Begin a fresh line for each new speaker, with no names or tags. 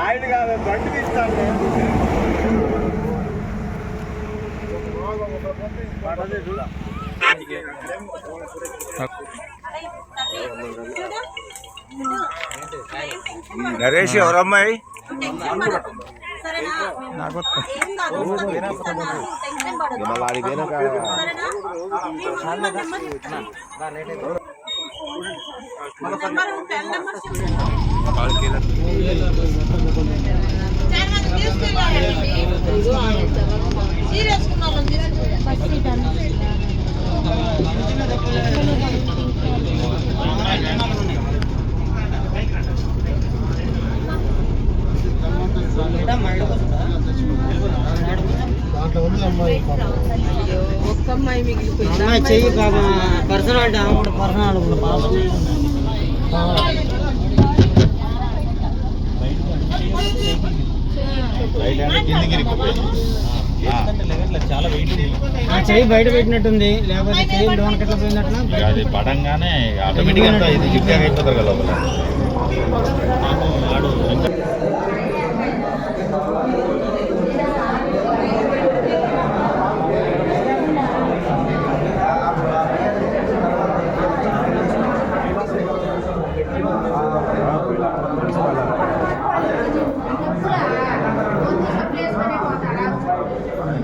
ఆయన కాదు బండి తీస్తాను.
నరేష్ ఎవరమ్మాయి?
నాకు
ఒక్క అమ్మాయి మిగిలిపోయింది
అమ్మాయి చెయ్యి పాపం పర్సనల్ అంటే ఆమె కూడా పర్సనల్ చెయ్యి బయట పెట్టినట్టుంది లేకపోతే చెయ్యి
అది పడంగానే ఆటోమేటిక్గా ఇది జిగ్జాగ్ అయిపోతారు కదా